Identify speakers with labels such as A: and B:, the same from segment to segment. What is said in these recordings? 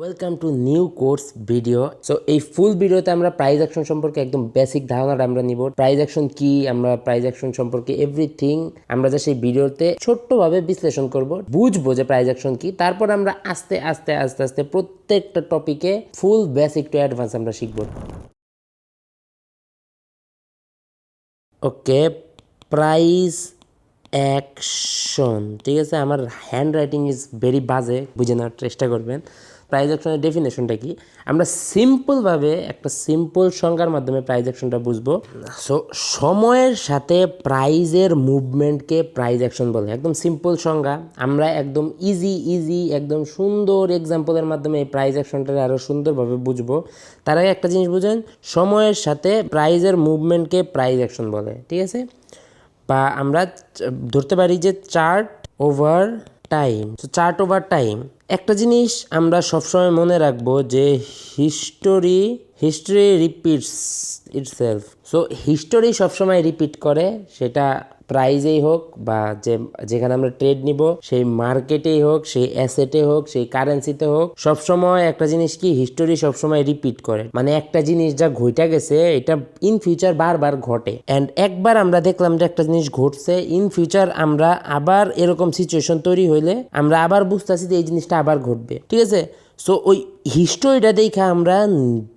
A: Welcome to new course video so এই full ভিডিওতে আমরা প্রাইজ অ্যাকশন সম্পর্কে একদম বেসিক ধারণাটা আমরা নিব। প্রাইজ অ্যাকশন কি, আমরা প্রাইজ অ্যাকশন সম্পর্কে এভরিথিং আমরা যা সেই ভিডিওতে ছোট্টভাবে বিশ্লেষণ করব। বুঝব যে প্রাইজ অ্যাকশন কি। তারপর আমরা আস্তে আস্তে আস্তে আস্তে প্রত্যেকটা টপিকে ফুল বেসিক টু অ্যাডভান্স আমরা শিখব। ওকে প্রাইজ অ্যাকশন ঠিক আছে? আমার হ্যান্ড রাইটিং ইজ ভেরি বাজে, বুঝে নেওয়ার চেষ্টা করবেন। প্রাইজ অ্যাকশনের ডেফিনেশনটা কি? আমরা সিম্পলভাবে একটা সিম্পল সংজ্ঞার মাধ্যমে প্রাইজ অ্যাকশনটা বুঝব। সো সময়ের সাথে প্রাইজের মুভমেন্টকে প্রাইজ অ্যাকশন বলে। একদম সিম্পল সংজ্ঞা। আমরা একদম ইজি ইজি একদম সুন্দর এক্সাম্পলের মাধ্যমে এই প্রাইজ অ্যাকশনটা আরও সুন্দরভাবে বুঝব। তার আগে একটা জিনিস বুঝেন, সময়ের সাথে প্রাইজের মুভমেন্টকে প্রাইজ অ্যাকশন বলে, ঠিক আছে? বা আমরা ধরতে পারি যে চার্ট ওভার টাইম তো চার্ট ওভার টাইম একটা জিনিস আমরা সবসময় মনে রাখব যে history history repeats itself so history সবসময় রিপিট করে, সেটা প্রাইজেই হোক বা যে, যেখানে আমরা ট্রেড নিব, সেই মার্কেটেই হোক, সেই অ্যাসেটে হোক, সেই কারেন্সিতে হোক, সবসময় একটা জিনিস কি হিস্টোরি সবসময় রিপিট করে। মানে একটা জিনিস যা ঘইটা গেছে, এটা ইন ফিউচার বারবার ঘটে। অ্যান্ড একবার আমরা দেখলাম যে একটা জিনিস ঘটছে ইন ফিউচার আমরা আবার এরকম সিচুয়েশন তৈরি হইলে আমরা আবার বুঝতেছি যে এই জিনিসটা আবার ঘটবে। ঠিক আছে? সো ওই হিস্টোরিটা দেখে আমরা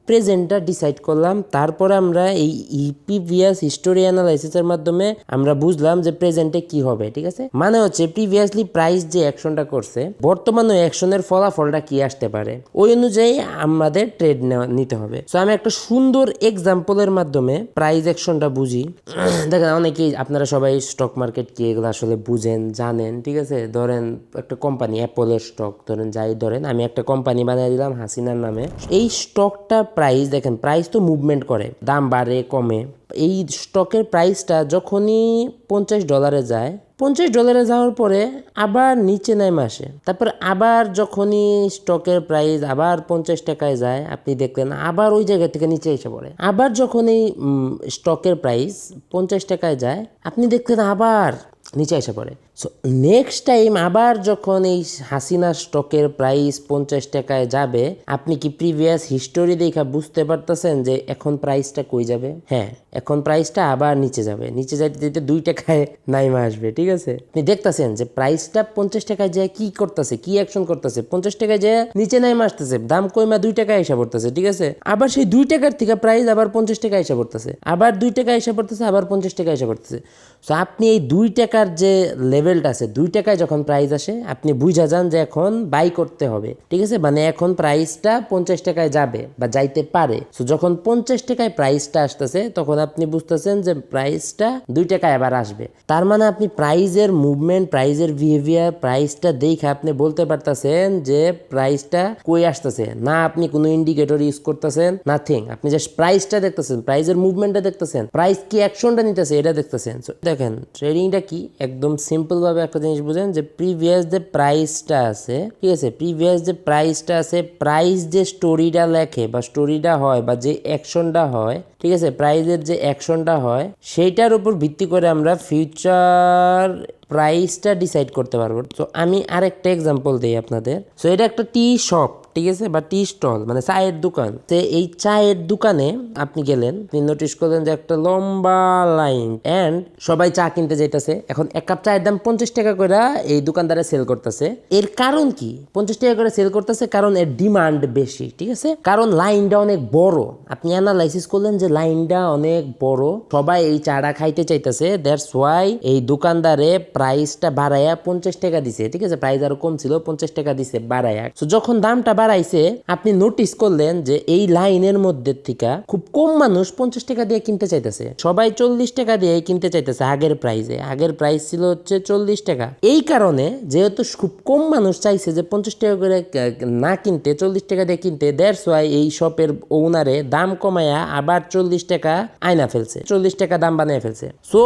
A: প্রেজেন্টটা ডিসাইড করলাম। তারপরে আমরা এই প্রিভিয়াস হিস্টোরি অ্যানালাইসিসের মাধ্যমে আমরা বুঝলাম যে প্রেজেন্টে কি হবে, ঠিক আছে? মানে হচ্ছে প্রিভিয়াসলি প্রাইস যে অ্যাকশনটা করছে, বর্তমান ওই অ্যাকশনের ফলাফলটা কি আসতে পারে? ওই অনুযায়ী আমাদের ট্রেড নিতে হবে। সো আমি একটা সুন্দর এক্সাম্পলের মাধ্যমে প্রাইস অ্যাকশনটা বুঝি। দেখেন অনেকেই, আপনারা সবাই স্টক মার্কেট কি এগুলো আসলে বুঝেন, জানেন, ঠিক আছে? ধরেন একটা কোম্পানি অ্যাপলের স্টক ধরেন যাই ধরেন, আমি একটা কোম্পানি বানিয়ে দিলাম হাসিনার নামে। এই স্টকটা প্রাইস দেখেন প্রাইস তো মুভমেন্ট করে, দাম বাড়ে, কমে। এই স্টকের প্রাইসটা যখনই পঞ্চাশ ডলারে যায়, পঞ্চাশ ডলারে যাওয়ার পরে আবার নিচে নেমে আসে। তারপর আবার যখনই স্টকের প্রাইস আবার পঞ্চাশ টাকায় যায়, আপনি দেখলেন আবার ওই জায়গা থেকে নিচে এসে পড়ে। আবার যখন এই স্টকের প্রাইস পঞ্চাশ টাকায় যায়, আপনি দেখলেন আবার নিচে এসে পড়ে। সো নেক্সট টাইম আবার যখন এই হাসিনা স্টকের প্রাইস পঞ্চাশ টাকায় যাবে, আপনি কি প্রিভিয়াস হিস্টোরি দেখা বুঝতে পারতেছেন যে এখন প্রাইসটা কই যাবে? হ্যাঁ এখন প্রাইসটা আবার নিচে যাবে। নিচে যাইতে যেতে দুই টাকায় নাইমা আসবে, ঠিক আছে? আপনি দেখতেছেন যে প্রাইসটা পঞ্চাশ টাকায় যায় কি করতেছে, কি অ্যাকশন করতেছে? পঞ্চাশ টাকায় যায় নিচে নাইমা আসতেছে, দাম কইমা দুই টাকায় এসে পড়তেছে, ঠিক আছে? আবার সেই দুই টাকার থেকে প্রাইস আবার পঞ্চাশ টাকা এসে পড়তেছে, আবার দুই টাকা এসে পড়তেছে, আবার পঞ্চাশ টাকা এসে পড়তেছে। সো আপনি এই দুই টাকার যে লেভেলটা আছে, দুই টাকায় যখন প্রাইস আসে, আপনি বুঝা যান যে এখন বাই করতে হবে। ঠিক আছে? মানে এখন প্রাইসটা পঞ্চাশ টাকায় যাবে বা যাইতে পারে। সো যখন পঞ্চাশ টাকায় প্রাইসটা আসতেছে, তখন আপনি বুঝতেছেন যে প্রাইসটা দুই টাকায় আবার আসবে। তার মানে আপনি প্রাইজের মুভমেন্ট প্রাইজের বিহেভিয়ার প্রাইসটা দেখে আপনি বলতে পারতেছেন যে প্রাইসটা কই আসতেছে। না আপনি কোনো ইন্ডিকেটর ইউজ করতেছেন নাথিং আপনি জাস্ট প্রাইসটা দেখতেছেন প্রাইজের মুভমেন্টটা দেখতেছেন। প্রাইস কি অ্যাকশনটা নিতেছে, এটা দেখতেছেন। দেখেন ট্রেডিংটা কি? একদম সিম্পল ভাবে একটা জিনিস বুঝেন যে প্রিভিয়াস যে প্রাইসটা আছে, ঠিক আছে? প্রিভিয়াস যে প্রাইসটা আছে প্রাইস যে স্টোরিটা লেখে বা স্টোরিটা হয় বা যে অ্যাকশনটা হয় ঠিক আছে প্রাইজের যে অ্যাকশনটা হয়, সেইটার উপর ভিত্তি করে আমরা ফিউচার প্রাইসটা ডিসাইড করতে পারব। তো আমি আরেকটা এক্সাম্পল দিই আপনাদের। সো এটা একটা টি শপ ঠিক আছে, বা টি স্টল মানে চায়ের দোকান। তো এই চায়ের দোকানে আপনি গেলেন আপনি নোটিস করলেন যে একটা লম্বা লাইন এন্ড সবাই চা কিনতে যাইতেছে। এখন এক কাপ চায়ের দাম পঞ্চাশ টাকা করে এই দোকানদারে সেল করতেছে। এর কারণ কি? পঞ্চাশ টাকা করে সেল করতেছে কারণ এর ডিমান্ড বেশি, ঠিক আছে? কারণ লাইনটা অনেক বড়। আপনি অ্যানালাইসিস করলেন যে লাইনটা অনেক বড়। সবাই এই চাটা খাইতে চাইতেছে। দ্যাটস ওয়াই এই দোকানদারে প্রাইসটা বাড়াইয়া পঞ্চাশ টাকা দিছে। ঠিক আছে প্রাইস আরও কম ছিল, পঞ্চাশ টাকা দিছে বাড়াইয়া তো যখন দামটা বাড়াইছে, আপনি নোটিস করলেন যে এই লাইনের মধ্যে থেকে খুব কম মানুষ পঞ্চাশ টাকা দিয়ে কিনতে চাইতেছে। সবাই চল্লিশ টাকা দিয়ে কিনতে চাইতেছে আগের প্রাইসে আগের প্রাইস ছিল হচ্ছে চল্লিশ টাকা। এই কারণে যেহেতু খুব কম মানুষ চাইছে যে পঞ্চাশ টাকা করে না কিনতে, চল্লিশ টাকা দিয়ে কিনতে ওয়াই এই শপের ওনারে দাম কমায়া আবার চল্লিশ টাকা আয়না ফেলছে, চল্লিশ টাকা দাম বানিয়ে ফেলছে। সো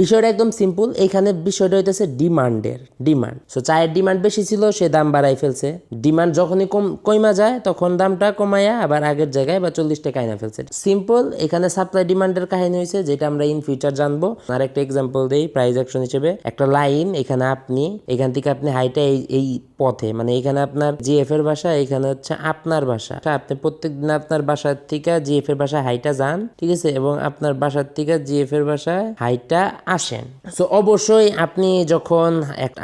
A: বিষয়টা একদম সিম্পল এখানে বিষয়টা হইতেছে ডিমান্ডের ডিমান্ড সো চায়ের ডিমান্ড বেশি ছিল, সে দাম বাড়াই ফেলছে। ডিমান্ড যখনই কম কমা যায়, তখন দামটা কমায়া আবার আগের জায়গায় বা চল্লিশ টাকা আয়না ফেলছে। সিম্পল এখানে সাপ্লাই ডিমান্ডের কাহিনী হয়েছে যেটা আমরা ইন ফিউচার জানব। আর একটা এক্সাম্পল দেই প্রাইস অ্যাকশন হিসেবে। একটা লাইন এখানে আপনি, এখান থেকে আপনি হাইটা এই এই পথে মানে এখানে আপনার জিএফ এর বাসা, এখানে হচ্ছে আপনার বাসা। তা আপনি প্রত্যেকদিন আপনার বাসার থেকে জিএফ এর বাসায় হাইটা যান ঠিক আছে, এবং আপনার বাসার থেকে জিএফ এর বাসায় হাইটা আসেন। সো অবশ্যই আপনি যখন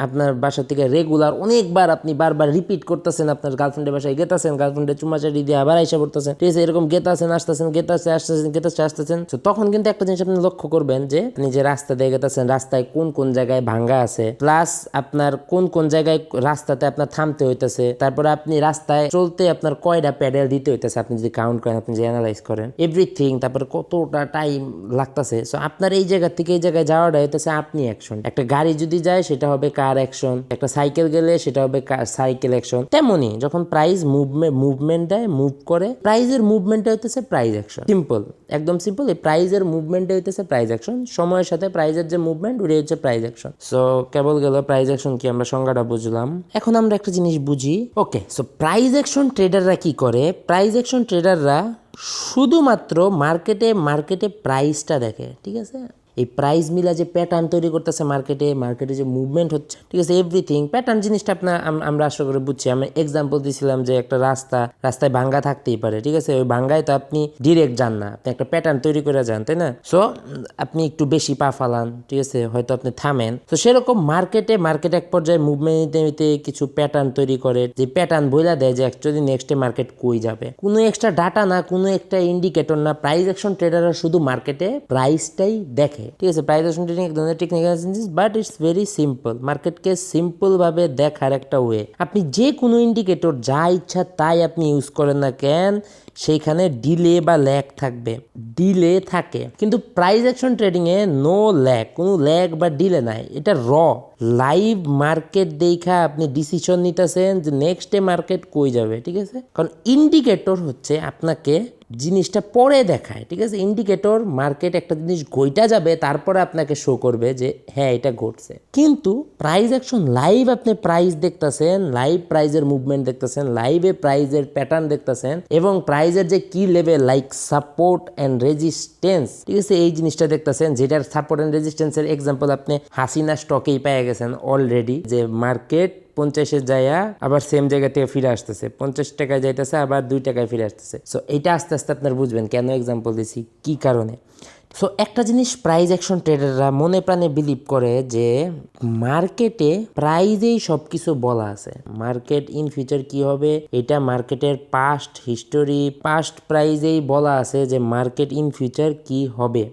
A: আপনার বাসা থেকে রেগুলার অনেকবার আপনি বারবার রিপিট করতেছেন, আপনার গার্লফ্রেন্ডের বাসায় গেতাছেন গার্লফ্রেন্ডের চুমাচারি দিয়ে আবার আইসা পড়তেছেন, ঠিক আছে, এরকম গেতাছেন, আসতেছেন, গেতাছে আসতেছেন গেতাছে আসতেছেন। তো তখন কিন্তু একটা জিনিস আপনি লক্ষ্য করবেন যে, আপনি যে রাস্তা দিয়ে গেতাছেন, রাস্তায় কোন কোন জায়গায় ভাঙ্গা আছে প্লাস আপনার কোন কোন জায়গায় রাস্তাতে আপনার থামতে হইতেছে, তারপরে আপনি রাস্তায় চলতে আপনার কয়টা প্যাডেল দিতে হইতেছে, আপনি যদি কাউন্ট করেন, আপনি যদি অ্যানালাইজ করেন এভরিথিং তারপরে কতটা টাইম লাগতেছে। সো আপনার এই জায়গা থেকে এই জায়গায় যাওয়াটা হইতেছে আপনি অ্যাকশন একটা গাড়ি যদি যায়, সেটা হবে কার অ্যাকশন একটা সাইকেল গেলে, সেটা হবে সাইকেল অ্যাকশন তেমনি যখন প্রাইস মুভমেন্ট মুভমেন্ট দেয় মুভ করে প্রাইজের মুভমেন্টটা হইতেছে প্রাইজ অ্যাকশন সিম্পল একদম সিম্পল এই প্রাইজের মুভমেন্টটা হইতেছে প্রাইজ অ্যাকশন সময়ের সাথে প্রাইজের যে মুভমেন্ট ওটাই হচ্ছে প্রাইজ অ্যাকশন সো কেবল গেল প্রাইজ অ্যাকশন কি আমরা সংজ্ঞাটা বুঝলাম? এখন আমরা একটা জিনিস বুঝি। ওকে সো প্রাইজ অ্যাকশন ট্রেডাররা কি করে? প্রাইজ অ্যাকশন ট্রেডাররা শুধুমাত্র মার্কেটে মার্কেটে প্রাইসটা দেখে ঠিক আছে? এই প্রাইস মিলা যে প্যাটার্ন তৈরি করতেছে মার্কেটে মার্কেটে যে মুভমেন্ট হচ্ছে, ঠিক আছে এভরিথিং প্যাটার্ন জিনিসটা আপনার আমরা আশা করে বুঝছি। আমি এক্সাম্পল দিয়েছিলাম যে একটা রাস্তা, রাস্তায় ভাঙ্গা থাকতেই পারে, ঠিক আছে? ওই ভাঙ্গায় তো আপনি ডিরেক্ট যান না, আপনি একটা প্যাটার্ন তৈরি করে যান, তাই না? সো আপনি একটু বেশি পা ফালান, ঠিক আছে? হয়তো আপনি থামেন। তো সেরকম মার্কেটে মার্কেট এক পর্যায়ে মুভমেন্ট নিতে কিছু প্যাটার্ন তৈরি করে, যে প্যাটার্ন বইলা দেয় যে অ্যাকচুয়ালি নেক্সটে মার্কেট কই যাবে। কোনো এক্সট্রা ডাটা না, কোনো একটা ইন্ডিকেটর না প্রাইস অ্যাকশন ট্রেডাররা শুধু মার্কেটে প্রাইসটাই দেখে। ঠিক আছে প্রাইস অ্যাকশন ট্রেডিং এক ধরনের টেকনিক্যাল জিনিস বাট ইটস ভেরি সিম্পল মার্কেটকে সিম্পল ভাবে দেখার একটা ওয়ে আপনি যে কোনো ইন্ডিকেটর যা ইচ্ছা তাই আপনি ইউজ করেন না কেন, সেইখানে ডিলে বা ল্যাক থাকবে। ডিলে থাকে, কিন্তু প্রাইস অ্যাকশন ট্রেডিং এ নো ল্যাক কোনো ল্যাক বা ডিলে নাই। এটা র লাইভ মার্কেট দেখা আপনি ডিসিশন নিতেছেন যে নেক্সট ডে মার্কেট কই যাবে, ঠিক আছে? কারণ ইন্ডিকেটর হচ্ছে আপনাকে জিনিসটা পরে দেখায়, ঠিক আছে? ইন্ডিকেটর মার্কেট একটা জিনিস গইটা যাবে, তারপরে আপনাকে শো করবে যে হ্যাঁ এটা ঘটছে। কিন্তু প্রাইস অ্যাকশন লাইভ আপনি প্রাইস দেখতেছেন লাইভ প্রাইজের মুভমেন্ট দেখতেছেন লাইভে প্রাইজের প্যাটার্ন দেখতেছেন, এবং প্রাইজের যে কি level like support and resistance ঠিক আছে? এই জিনিসটা দেখতেছেন, যেটার সাপোর্ট অ্যান্ড রেজিস্টেন্সের এক্সাম্পল আপনি হাসিনা স্টকেই পেয়ে গেছেন অলরেডি যে মার্কেট পঞ্চাশে যাইয়া আবার সেম জায়গা থেকে ফিরে আসতেছে। পঞ্চাশ টাকায় যাইতেছে, আবার দুই টাকায় ফিরে আসতেছে। সো এটা আস্তে আস্তে আপনার বুঝবেন, কেন এক্সাম্পল দিছি, কি কারণে? সো একটা জিনিস প্রাইজ অ্যাকশন ট্রেডাররা মনে প্রাণে বিলিভ করে যে মার্কেটে প্রাইজেই সব কিছু বলা আছে। মার্কেট ইন ফিউচার কি হবে? এটা মার্কেটের পাস্ট হিস্টোরি পাস্ট প্রাইজেই বলা আছে যে মার্কেট ইন ফিউচার কি হবে।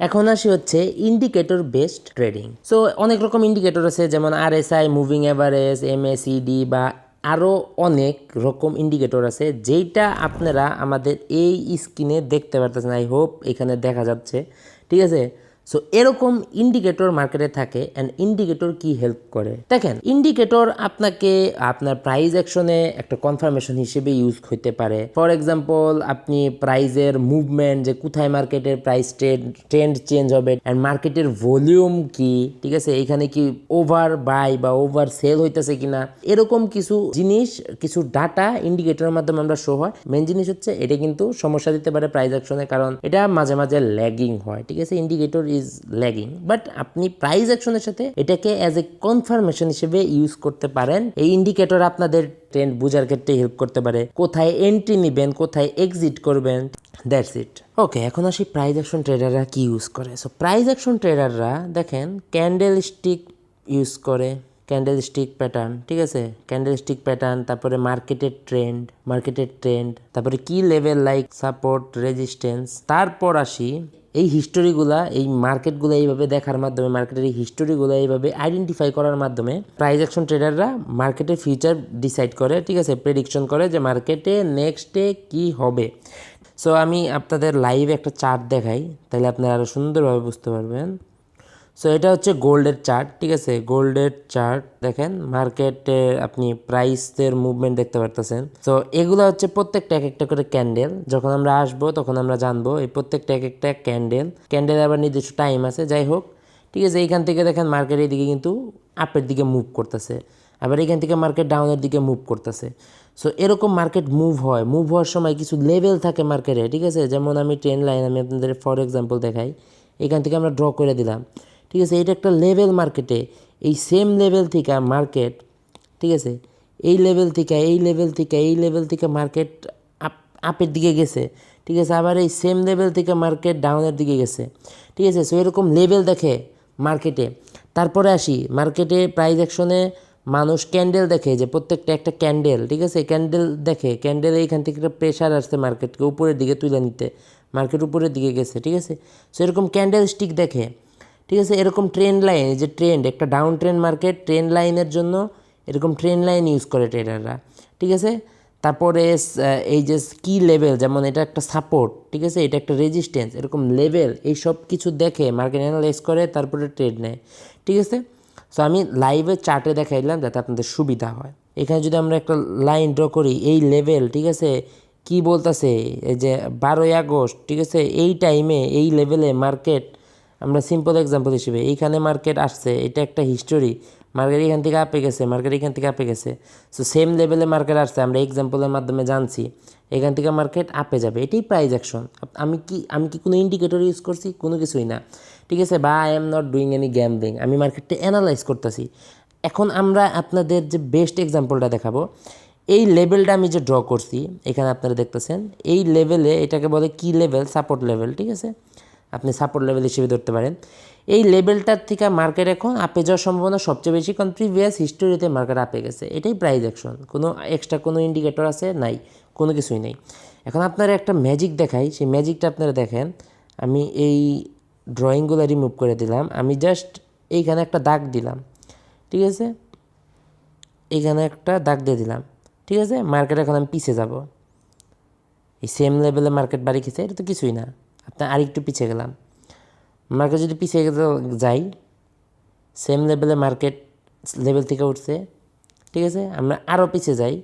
A: এখন আসি হচ্ছে ইন্ডিকেটর বেসড ট্রেডিং সো অনেক রকম ইন্ডিকেটর আছে, যেমন R S I moving average এমএসইডি বা আরও অনেক রকম ইন্ডিকেটর আছে, যেইটা আপনারা আমাদের এই স্ক্রিনে দেখতে পারতেছেন আই হোপ এখানে দেখা যাচ্ছে। ঠিক আছে? সো এরকম ইন্ডিকেটর মার্কেটে থাকে অ্যান্ড ইন্ডিকেটর কি হেল্প করে? দেখেন ইন্ডিকেটর আপনাকে আপনার প্রাইস অ্যাকশনে একটা কনফার্মেশন হিসেবে ইউজ হতে পারে। ফর এক্সাম্পল আপনি প্রাইজের মুভমেন্ট যে কোথায় মার্কেটের প্রাইস ট্রেন্ড চেঞ্জ হবে অ্যান্ড মার্কেটের ভলিউম কি, ঠিক আছে? এখানে কি ওভার বাই বা ওভার সেল হইতেছে কিনা? এরকম কিছু জিনিস, কিছু ডাটা ইন্ডিকেটরের মাধ্যমে আমরা শো হয়। মেন জিনিস হচ্ছে, এটা কিন্তু সমস্যা দিতে পারে প্রাইস অ্যাকশনে কারণ এটা মাঝে মাঝে ল্যাগিং হয়, ঠিক আছে? ইন্ডিকেটর ইজ ল্যাগিং বাট আপনি প্রাইস অ্যাকশনের সাথে এটাকে অ্যাজ এ কনফার্মেশন হিসেবে ইউজ করতে পারেন। এই ইন্ডিকেটর আপনাদের ট্রেন্ড বোঝার ক্ষেত্রে হেল্প করতে পারে। কোথায় এন্ট্রি নেবেন, কোথায় এক্সিট করবেন দ্যাটস ইট ওকে এখন আসি প্রাইস অ্যাকশন ট্রেডাররা কি ইউজ করে। সো প্রাইস অ্যাকশন ট্রেডাররা দেখেন ক্যান্ডেল স্টিক ইউজ করে। ক্যান্ডেল স্টিক প্যাটার্ন ঠিক আছে? ক্যান্ডেল স্টিক প্যাটার্ন তারপরে মার্কেটের ট্রেন্ড মার্কেটের ট্রেন্ড তারপরে কি লেভেল লাইক সাপোর্ট রেজিস্ট্যান্স তারপর আসি এই হিস্টোরিগুলা এই মার্কেটগুলো এইভাবে দেখার মাধ্যমে মার্কেটের এই হিস্টোরিগুলো এইভাবে আইডেন্টিফাই করার মাধ্যমে প্রাইজ অ্যাকশন ট্রেডাররা মার্কেটের ফিউচার ডিসাইড করে, ঠিক আছে প্রেডিকশন করে যে মার্কেটে নেক্সটে কি হবে। সো আমি আপনাদের লাইভে একটা চার্ট দেখাই, তাহলে আপনারা আরও সুন্দরভাবে বুঝতে পারবেন। সো এটা হচ্ছে গোল্ডের চার্ট, ঠিক আছে? গোল্ডের চার্ট, দেখেন, মার্কেটে আপনি প্রাইসের মুভমেন্ট দেখতে পারতেছেন। তো এগুলো হচ্ছে প্রত্যেকটা এক একটা করে ক্যান্ডেল। যখন আমরা আসব, তখন আমরা জানব এই প্রত্যেকটা এক একটা ক্যান্ডেল। ক্যান্ডেল আবার নির্দিষ্ট টাইম আছে, যাই হোক। ঠিক আছে, এইখান থেকে দেখেন মার্কেট এদিকে কিন্তু আপের দিকে মুভ করতেছে। আবার এখান থেকে মার্কেট ডাউনের দিকে মুভ করতেছে। সো এরকম মার্কেট মুভ হয়। মুভ হওয়ার সময় কিছু লেভেল থাকে মার্কেটে, ঠিক আছে? যেমন আমি ট্রেন লাইন আমি আপনাদের ফর এক্সাম্পল দেখাই। এখান থেকে আমরা ড্র করে দিলাম। ঠিক আছে, এটা একটা লেভেল মার্কেটে এই সেম লেভেল থেকে মার্কেট ঠিক আছে, এই লেভেল থেকে, এই লেভেল থেকে, এই লেভেল থেকে মার্কেট আপ আপের দিকে গেছে, ঠিক আছে, আবার এই সেম লেভেল থেকে মার্কেট ডাউনের দিকে গেছে, ঠিক আছে সো এরকম লেভেল দেখে মার্কেটে তারপরে আসি মার্কেটে প্রাইস অ্যাকশনে মানুষ ক্যান্ডেল দেখে, যে প্রত্যেকটা একটা ক্যান্ডেল ঠিক আছে ক্যান্ডেল দেখে ক্যান্ডেল এইখান থেকে একটা প্রেশার আসছে মার্কেটকে উপরের দিকে তুলে নিতে মার্কেট উপরের দিকে গেছে, ঠিক আছে সো এরকম ক্যান্ডেল স্টিক দেখে। ঠিক আছে, এরকম ট্রেন লাইন যে ট্রেন্ড একটা ডাউন ট্রেন মার্কেট ট্রেন লাইনের জন্য এরকম ট্রেন লাইন ইউজ করে ট্রেডাররা ঠিক আছে? তারপরে এই যে কি লেভেল যেমন এটা একটা সাপোর্ট ঠিক আছে? এটা একটা রেজিস্ট্যান্স এরকম লেভেল এই সব কিছু দেখে মার্কেট অ্যানালাইজ করে তারপরে ট্রেড নেয়, ঠিক আছে? সো আমি লাইভে চার্টে দেখাইলাম যাতে আপনাদের সুবিধা হয়। এখানে যদি আমরা একটা লাইন ড্র করি, এই লেভেল ঠিক আছে? কি বলতেছে? এই যে বারোই আগস্ট, ঠিক আছে? এই টাইমে এই লেভেলে মার্কেট আমরা সিম্পল এক্সাম্পল হিসেবে, এইখানে মার্কেট আসছে, এটা একটা হিস্টোরি মার্কেট এখান থেকে আপে গেছে মার্কেট এখান থেকে আপে গেছে। সো সেম লেভেলে মার্কেট আসছে, আমরা এক্সাম্পলের মাধ্যমে জানছি, এখান থেকে মার্কেট আপে যাবে। এটাই প্রাইজ অ্যাকশন আমি কি আমি কি কোনো ইন্ডিকেটর ইউজ করছি? কোনো কিছুই না। ঠিক আছে, বা I am not doing any gambling আমি মার্কেটটা অ্যানালাইজ করতেছি। এখন আমরা আপনাদের যে বেস্ট এক্সাম্পলটা দেখাবো, এই লেভেলটা আমি যে ড্র করছি, এখানে আপনারা দেখতেছেন, এই লেভেলে এটাকে বলে কি লেভেল সাপোর্ট লেভেল ঠিক আছে? আপনি সাপোর্ট লেভেল হিসেবে ধরতে পারেন। এই লেভেলটার থেকে মার্কেট এখন আপে যাওয়ার সম্ভাবনা সবচেয়ে বেশি কারণ প্রিভিয়াস হিস্টোরিতে মার্কেট আপে গেছে। এটাই প্রাইস অ্যাকশন কোনো এক্সট্রা কোনো ইন্ডিকেটর আছে? নাই। কোনো কিছুই নেই। এখন আপনারা একটা ম্যাজিক দেখাই। সেই ম্যাজিকটা আপনারা দেখেন। আমি এই ড্রয়িংগুলো রিমুভ করে দিলাম। আমি জাস্ট এইখানে একটা দাগ দিলাম। ঠিক আছে? এখানে একটা দাগ দিয়ে দিলাম। ঠিক আছে? মার্কেট এখন আমি পিছিয়ে যাব। এই সেম লেভেলে মার্কেট বাড়ি খেয়েছে এটা তো কিছুই না। আপনার আরেকটু পিছিয়ে গেলাম। মার্কেট যদি পিছিয়ে যাই সেম লেভেলে মার্কেট লেভেল থেকে উঠছে, ঠিক আছে? আমরা আরও পিছিয়ে যাই।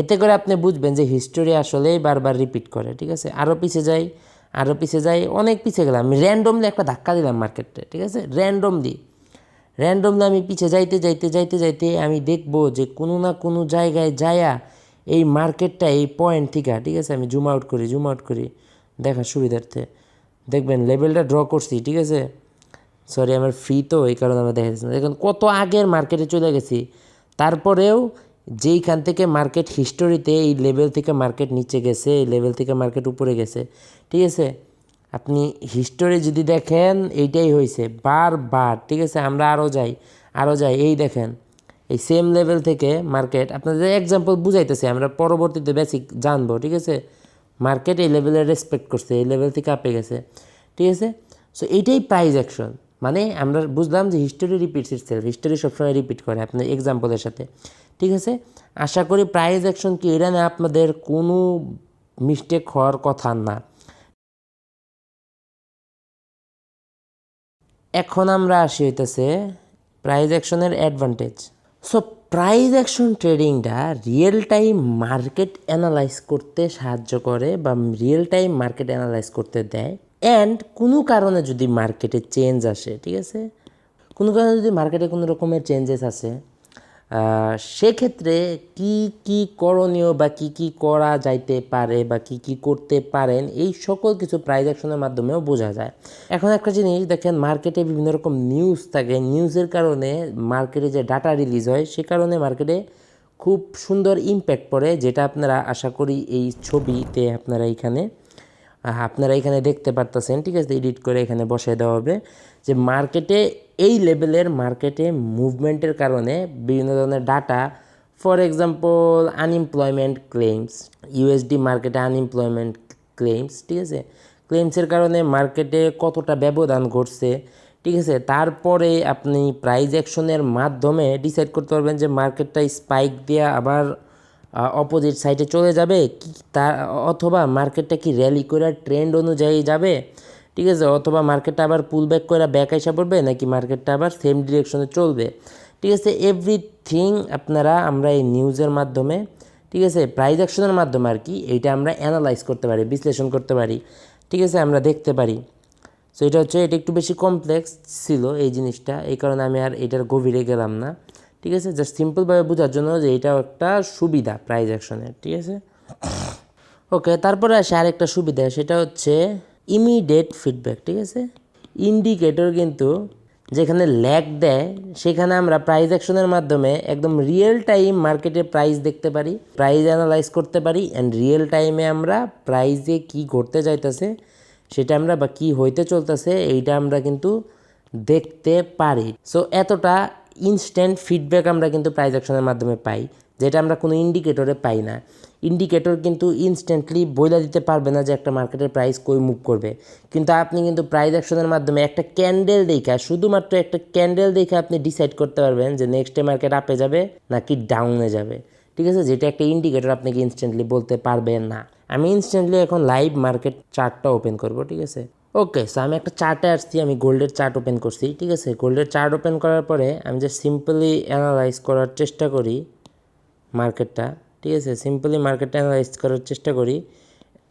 A: এতে করে আপনি বুঝবেন যে হিস্টোরি আসলেই বারবার রিপিট করে, ঠিক আছে? আরও পিছিয়ে যাই আরও পিছিয়ে যাই, অনেক পিছিয়ে গেলাম। আমি র্যান্ডমলি একটা ধাক্কা দিলাম মার্কেটে ঠিক আছে? র্যান্ডমলি র্যান্ডমলি আমি পিছিয়ে যাইতে যাইতে যাইতে যাইতে আমি দেখব যে কোনো না কোনো জায়গায় যায়া এই মার্কেটটা এই পয়েন্ট থেকে, ঠিক আছে? আমি জুম আউট করি জুম আউট করি। দেখার সুবিধার্থে। দেখবেন লেভেলটা ড্র করছি, ঠিক আছে? সরি আমার ফ্রি তো, এই কারণে আমরা দেখা যাচ্ছে না। দেখুন কত আগের মার্কেটে চলে গেছি। তারপরেও যেইখান থেকে মার্কেট হিস্টোরিতে এই লেভেল থেকে মার্কেট নিচে গেছে, এই লেভেল থেকে মার্কেট উপরে গেছে, ঠিক আছে? আপনি হিস্টোরি যদি দেখেন, এইটাই হয়েছে বারবার, ঠিক আছে? আমরা আরও যাই আরও যাই। এই দেখেন, এই সেম লেভেল থেকে মার্কেট আপনাদের এক্সাম্পল বুঝাইতেছে, আমরা পরবর্তীতে বেসিক জানব, ঠিক আছে? মার্কেট এই লেভেলে রেসপেক্ট করছে, এই লেভেল থেকে আপে গেছে। ঠিক আছে? সো এইটাই প্রাইজ অ্যাকশন মানে আমরা বুঝলাম যে হিস্টোরি রিপিটস ইটসেলফ হিস্টোরি সবসময় রিপিট করে আপনার এক্সাম্পলের সাথে। ঠিক আছে? আশা করি প্রাইজ অ্যাকশন কি এটা না আপনাদের কোনো মিস্টেক হওয়ার কথা না। এখন আমরা আসি হইতেছে প্রাইজ অ্যাকশনের অ্যাডভান্টেজ সো প্রাইজ অ্যাকশন ট্রেডিংটা রিয়েল টাইম মার্কেট অ্যানালাইজ করতে সাহায্য করে বা রিয়েল টাইম মার্কেট অ্যানালাইজ করতে দেয়। অ্যান্ড কোনো কারণে যদি মার্কেটে চেঞ্জ আসে, ঠিক আছে? কোনো কারণে যদি মার্কেটে কোনো রকমের চেঞ্জেস আসে সেক্ষেত্রে কি কি করণীয় বা কি কি করা যাইতে পারে বা কি কি করতে পারেন এই সকল কিছু প্রাইজ অ্যাকশনের মাধ্যমেও বোঝা যায়। এখন একটা জিনিস দেখেন মার্কেটে বিভিন্ন রকম নিউজ থাকে। নিউজের কারণে মার্কেটে যে ডাটা রিলিজ হয় সে কারণে মার্কেটে খুব সুন্দর ইম্প্যাক্ট পড়ে যেটা আপনারা আশা করি এই ছবিতে আপনারা এইখানে আহ, আপনারা এখানে দেখতে পারতেছেন। ঠিক আছে এডিট করে এখানে বসায় দেওয়া হবে যে মার্কেটে এই লেভেলের মার্কেটে মুভমেন্টের কারণে বিভিন্ন ধরনের data for example unemployment claims USD মার্কেটে আনএমপ্লয়মেন্ট ক্লেমস ঠিক আছে? ক্লেমসের কারণে মার্কেটে কতটা ব্যবধান ঘটছে, ঠিক আছে? তারপরে আপনি প্রাইজ অ্যাকশনের মাধ্যমে ডিসাইড করতে পারবেন যে মার্কেটটা স্পাইক দিয়ে আবার অপোজিট সাইডে চলে যাবে, কি তা, অথবা মার্কেটটা কি র্যালি করে ট্রেন্ড অনুযায়ী যাবে ঠিক আছে? অথবা মার্কেটটা আবার পুল ব্যাক করে ব্যাক এসে পড়বে নাকি মার্কেটটা আবার সেম ডিরেকশনে চলবে? ঠিক আছে? এভরিথিং আপনারা আমরা এই নিউজের মাধ্যমে, ঠিক আছে? প্রাইজ অ্যাকশনের মাধ্যমে আর কি এইটা আমরা অ্যানালাইজ করতে পারি, বিশ্লেষণ করতে পারি, ঠিক আছে? আমরা দেখতে পারি। সো এটা হচ্ছে, এটা একটু বেশি কমপ্লেক্স ছিল এই জিনিসটা, এই কারণে আমি আর এটার গভীরে গেলাম না, ঠিক আছে? জাস্ট সিম্পলভাবে বোঝার জন্য যে এটাও একটা সুবিধা প্রাইজ অ্যাকশনের ঠিক আছে? ওকে তারপরে আসে আরেকটা সুবিধা, সেটা হচ্ছে ইমিডিয়েট ফিডব্যাক ঠিক আছে? ইন্ডিকেটর কিন্তু যেখানে ল্যাগ দেয়, সেখানে আমরা প্রাইস অ্যাকশনের মাধ্যমে একদম রিয়েল টাইম মার্কেটে প্রাইস দেখতে পারি প্রাইস অ্যানালাইজ করতে পারি অ্যান্ড রিয়েল টাইমে আমরা প্রাইসে কি ঘটতে যাইতেছে, সেটা আমরা বা কি হইতে চলতেছে, এইটা আমরা কিন্তু দেখতে পারি। সো এতটা ইনস্ট্যান্ট ফিডব্যাক আমরা কিন্তু প্রাইজ অ্যাকশনের মাধ্যমে পাই। যেটা আমরা কোনো ইন্ডিকেটরে পাই না। ইন্ডিকেটর কিন্তু ইনস্ট্যান্টলি বইলা দিতে পারবে না যে একটা মার্কেটের প্রাইস কই মুভ করবে। কিন্তু আপনি কিন্তু প্রাইজ অ্যাকশনের মাধ্যমে একটা ক্যান্ডেল দেখা, শুধুমাত্র একটা ক্যান্ডেল দেখে আপনি ডিসাইড করতে পারবেন যে নেক্সট ডে মার্কেট আপে যাবে নাকি ডাউনে যাবে। ঠিক আছে? যেটা একটা ইন্ডিকেটর আপনাকে ইনস্ট্যান্টলি বলতে পারবে না। আমি ইনস্ট্যান্টলি এখন লাইভ মার্কেট চার্টটা ওপেন করব, ঠিক আছে? ওকে সো আমি একটা চার্টে আসছি, আমি গোল্ডের চার্ট ওপেন করছি, ঠিক আছে? গোল্ডের চার্ট ওপেন করার পরে আমি যে সিম্পলি অ্যানালাইজ করার চেষ্টা করি। মার্কেটটা, ঠিক আছে? সিম্পলি মার্কেটটা অ্যানালাইজ করার চেষ্টা করি।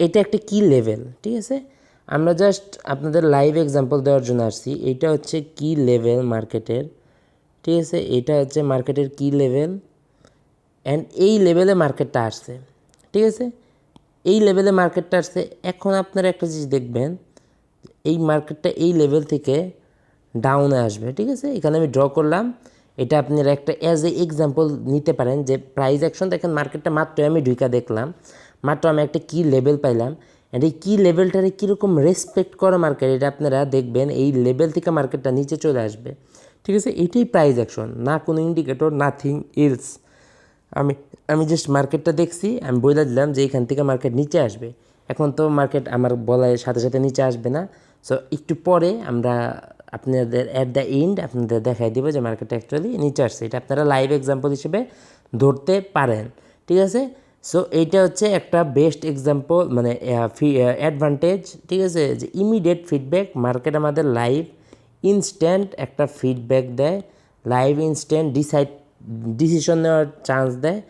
A: এটা একটা কি লেভেল ঠিক আছে? আমরা জাস্ট আপনাদের লাইভ এক্সাম্পল দেওয়ার জন্য আসছি। এইটা হচ্ছে কি লেভেল মার্কেটের, ঠিক আছে? এটা হচ্ছে মার্কেটের কি লেভেল অ্যান্ড এই লেভেলে মার্কেটটা আসছে, ঠিক আছে? এই লেভেলে মার্কেটটা আসছে। এখন আপনারা একটা জিনিস দেখবেন, এই মার্কেটটা এই লেভেল থেকে ডাউনে আসবে, ঠিক আছে? এখানে আমি ড্র করলাম। এটা আপনারা একটা অ্যাজ এ এক্সাম্পল নিতে পারেন যে প্রাইস অ্যাকশন দেখেন মার্কেটটা মাত্র আমি ঢুকা দেখলাম। মাত্র আমি একটা কি লেভেল পাইলাম। অ্যান্ড এই কি লেভেলটারে কীরকম রেসপেক্ট করে মার্কেট এটা আপনারা দেখবেন, এই লেভেল থেকে মার্কেটটা নিচে চলে আসবে। ঠিক আছে? এটাই প্রাইস অ্যাকশন না কোনো ইন্ডিকেটর নাথিং ইলস আমি আমি জাস্ট মার্কেটটা দেখছি, আমি বলে দিলাম যে এখান থেকে মার্কেট নিচে আসবে। এখন তো মার্কেট আমার বলার সাথে সাথে নিচে আসবে না। সো একটু পরে আমরা আপনাদের অ্যাট দ্য এন্ড আপনাদের দেখাই দিব যে মার্কেট অ্যাকচুয়ালি নিচে আসছে। এটা আপনারা লাইভ এক্সাম্পল হিসেবে ধরতে পারেন, ঠিক আছে? সো এইটা হচ্ছে একটা বেস্ট এক্সাম্পল মানে অ্যাডভান্টেজ ঠিক আছে? যে ইমিডিয়েট ফিডব্যাক মার্কেট আমাদের লাইভ ইনস্ট্যান্ট একটা ফিডব্যাক দেয় লাইভ ইনস্ট্যান্ট ডিসাইড ডিসিশন নেওয়ার চান্স দেয়,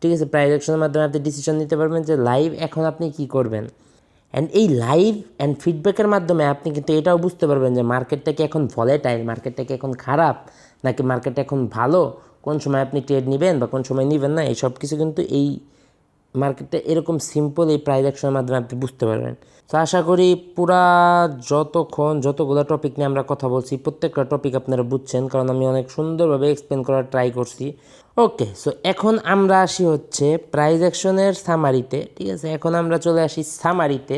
A: ঠিক আছে? প্রাইজ অ্যাকশনের মাধ্যমে আপনি ডিসিশন নিতে পারবেন যে লাইভ এখন আপনি কি করবেন। অ্যান্ড এই লাইভ অ্যান্ড ফিডব্যাকের মাধ্যমে আপনি কিন্তু এটাও বুঝতে পারবেন যে মার্কেটটা কি এখন ভলেটাইল মার্কেটটা কি এখন খারাপ, নাকি মার্কেটটা এখন ভালো, কোন সময় আপনি ট্রেড নেবেন বা কোন সময় নেবেন না এই সব কিছু কিন্তু এই মার্কেটটা এরকম সিম্পল এই প্রাইজ অ্যাকশনের মাধ্যমে আপনি বুঝতে পারবেন। তো আশা করি পুরা যতক্ষণ, যতগুলো টপিক নিয়ে আমরা কথা বলছি, প্রত্যেকটা টপিক আপনারা বুঝছেন, কারণ আমি অনেক সুন্দরভাবে এক্সপ্লেন করার ট্রাই করছি। ওকে সো এখন আমরা আসি হচ্ছে প্রাইজ অ্যাকশনের সামারিতে ঠিক আছে? এখন আমরা চলে আসি সামারিতে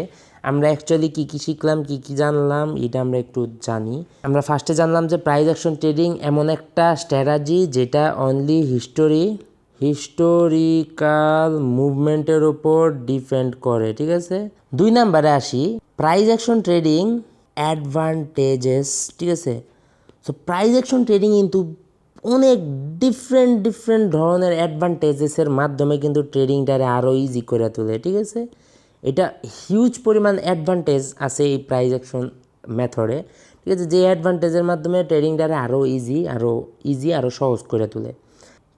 A: আমরা অ্যাকচুয়ালি কী কী শিখলাম, কী কী জানলাম, এটা আমরা একটু জানি। আমরা ফার্স্টে জানলাম যে প্রাইজ অ্যাকশন ট্রেডিং এমন একটা স্ট্র্যাটাজি যেটা অনলি হিস্টোরি হিস্টোরিক্যাল মুভমেন্টের ওপর ডিপেন্ড করে, ঠিক আছে? দুই নাম্বারে আসি প্রাইজ অ্যাকশন ট্রেডিং অ্যাডভান্টেজেস ঠিক আছে? সো প্রাইজ অ্যাকশন ট্রেডিং কিন্তু অনেক ডিফারেন্ট ডিফারেন্ট ধরনের অ্যাডভান্টেজেসের মাধ্যমে কিন্তু ট্রেডিংটারে আরও ইজি করে তোলে, ঠিক আছে? এটা হিউজ পরিমাণ অ্যাডভান্টেজ আছে এই প্রাইজ অ্যাকশন মেথডে ঠিক আছে? যে অ্যাডভান্টেজের মাধ্যমে ট্রেডিংটারে আরও ইজি আরও ইজি আরও সহজ করে তোলে।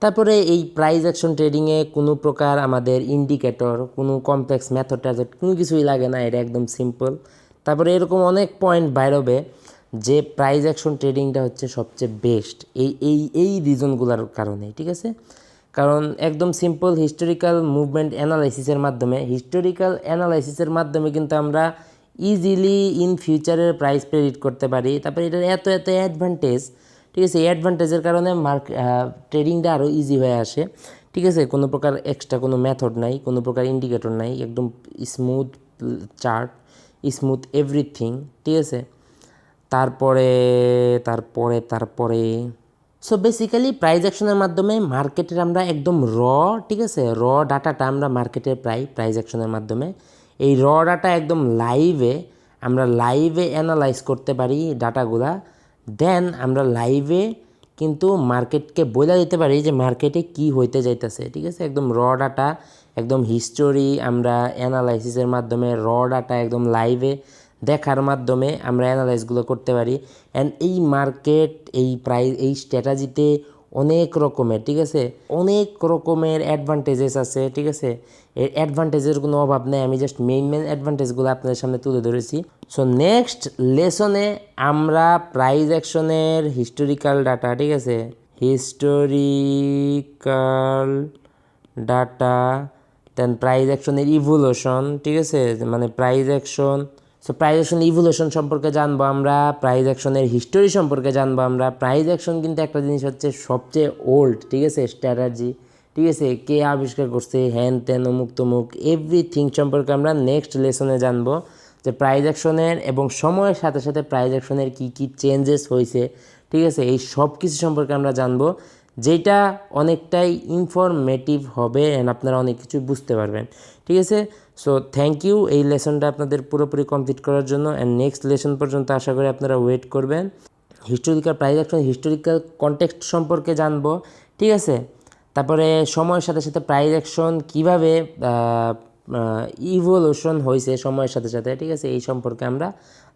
A: তারপরে এই প্রাইজ অ্যাকশন ট্রেডিংয়ে কোনো প্রকার আমাদের ইন্ডিকেটর কোনো কমপ্লেক্স মেথড কোনো কিছুই লাগে না, এটা একদম সিম্পল তারপরে এরকম অনেক পয়েন্ট বাইরবে যে প্রাইজ অ্যাকশন ট্রেডিংটা হচ্ছে সবচেয়ে বেস্ট এই এই এই রিজনগুলোর কারণে ঠিক আছে? কারণ একদম সিম্পল হিস্টোরিক্যাল মুভমেন্ট অ্যানালাইসিসের মাধ্যমে হিস্টোরিক্যাল অ্যানালাইসিসের মাধ্যমে কিন্তু আমরা ইজিলি ইন ফিউচারের প্রাইস প্রেডিক্ট করতে পারি। তারপরে এটার এত এত অ্যাডভান্টেজ ঠিক আছে? এই অ্যাডভান্টেজের কারণে মার্ক ট্রেডিংটা আরও ইজি হয়ে আসে, ঠিক আছে? কোনো প্রকার এক্সট্রা কোনো মেথড নাই, কোনো প্রকার ইন্ডিকেটর নাই, একদম স্মুথ চার্ট স্মুথ এভরিথিং ঠিক আছে? তারপরে তারপরে তারপরে। সো বেসিক্যালি প্রাইজ অ্যাকশনের মাধ্যমে মার্কেটের আমরা একদম র ঠিক আছে? র ডাটাটা আমরা মার্কেটের প্রাই প্রাইজ অ্যাকশনের মাধ্যমে। এই র ডাটা একদম লাইভে আমরা লাইভে অ্যানালাইজ করতে পারি ডাটাগুলা দেন আমরা লাইভে কিন্তু মার্কেটকে বোঝা দিতে পারি যে মার্কেটে কি হইতে যাইতেছে, ঠিক আছে? একদম র ডাটা একদম হিস্টোরি আমরা অ্যানালাইসিসের মাধ্যমে র ডাটা একদম লাইভে দেখার মাধ্যমে আমরা অ্যানালাইসগুলো করতে পারি। অ্যান্ড এই মার্কেট এই প্রাইস এই স্ট্র্যাটাজিতে অনেক রকমের, ঠিক আছে? অনেক রকমের অ্যাডভান্টেজেস আছে, ঠিক আছে? এর অ্যাডভান্টেজের কোনো অভাব নেই। আমি জাস্ট মেইন মেইন অ্যাডভান্টেজগুলো আপনাদের সামনে তুলে ধরেছি। সো নেক্সট লেসনে আমরা প্রাইজ অ্যাকশনের হিস্টোরিক্যাল ডাটা ঠিক আছে? হিস্টোরিক্যাল ডাটা দেন প্রাইজ অ্যাকশনের ইভলিউশন ঠিক আছে? মানে price action so price action evolution সম্পর্কে জানব আমরা প্রাইজ অ্যাকশনের হিস্টোরি সম্পর্কে জানব আমরা। প্রাইজ অ্যাকশন কিন্তু একটা জিনিস হচ্ছে সবচেয়ে ওল্ড ঠিক আছে? স্ট্র্যাটাজি ঠিক আছে? কে আবিষ্কার করছে? হ্যান ত্যান অমুক, তমুক এভরিথিং সম্পর্কে আমরা নেক্সট লেসনে জানব। যে প্রাইজ অ্যাকশনের এবং সময়ের সাথে সাথে প্রাইজ অ্যাকশনের কী কী চেঞ্জেস হয়েছে, ঠিক আছে? এই সব কিছু সম্পর্কে আমরা জানব, যেটা অনেকটাই ইনফরমেটিভ হবে অ্যান্ড আপনারা অনেক কিছু বুঝতে পারবেন, ঠিক আছে? সো থ্যাংক ইউ এই লেসনটা আপনাদের পুরোপুরি কমপ্লিট করার জন্য অ্যান্ড নেক্সট লেসন পর্যন্ত আশা করি আপনারা ওয়েট করবেন। Historical price action historical context সম্পর্কে জানব, ঠিক আছে? তারপরে সময়ের সাথে সাথে প্রাইজ অ্যাকশন কীভাবে ইভলিউশন হয়েছে সময়ের সাথে সাথে, ঠিক আছে? এই সম্পর্কে আমরা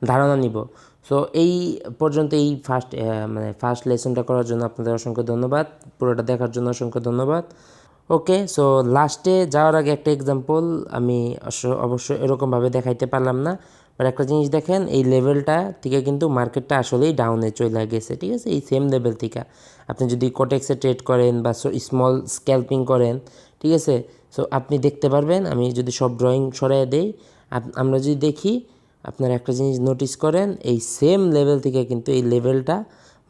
A: ধারণা নিব। সো এই পর্যন্ত এই ফার্স্ট মানে ফার্স্ট লেসনটা করার জন্য আপনাদের অসংখ্য ধন্যবাদ। পুরোটা দেখার জন্য অসংখ্য ধন্যবাদ। ওকে সো লাস্টে যাওয়ার আগে একটা এক্সাম্পল আমি অবশ্য এরকমভাবে দেখাইতে পারলাম না। বাট একটা জিনিস দেখেন, এই লেভেলটা থেকে কিন্তু মার্কেটটা আসলেই ডাউনে চলে গেছে, ঠিক আছে? এই সেম লেভেল থেকে। আপনি যদি কোটেক্সে ট্রেড করেন বা স্মল স্ক্যাল্পিং করেন, ঠিক আছে? সো আপনি দেখতে পারবেন, আমি যদি সব ড্রয়িং সরাই দেই আমরা যদি দেখি, আপনারা একটা জিনিস নোটিস করেন, এই সেম লেভেল থেকে কিন্তু এই লেভেলটা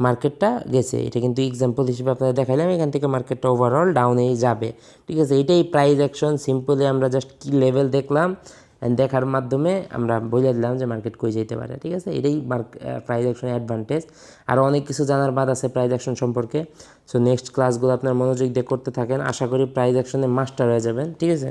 A: মার্কেটটা গেছে। এটা কিন্তু এক্সাম্পল হিসেবে আপনাদের দেখাইলাম, এখান থেকে মার্কেটটা ওভারঅল ডাউনেই যাবে। ঠিক আছে, এটাই প্রাইস অ্যাকশন সিম্পলি আমরা জাস্ট কী লেভেল দেখলাম অ্যান্ড দেখার মাধ্যমে আমরা বলে দিলাম যে মার্কেট কই যেতে পারে। ঠিক আছে, এটাই মার্ক প্রাইজ অ্যাকশনের অ্যাডভান্টেজ আর অনেক কিছু জানার বাদ আছে প্রাইজ অ্যাকশন সম্পর্কে। সো নেক্সট ক্লাসগুলো আপনার মনোযোগ দিয়ে করতে থাকেন। আশা করি প্রাইজ অ্যাকশনে মাস্টার হয়ে যাবেন। ঠিক আছে?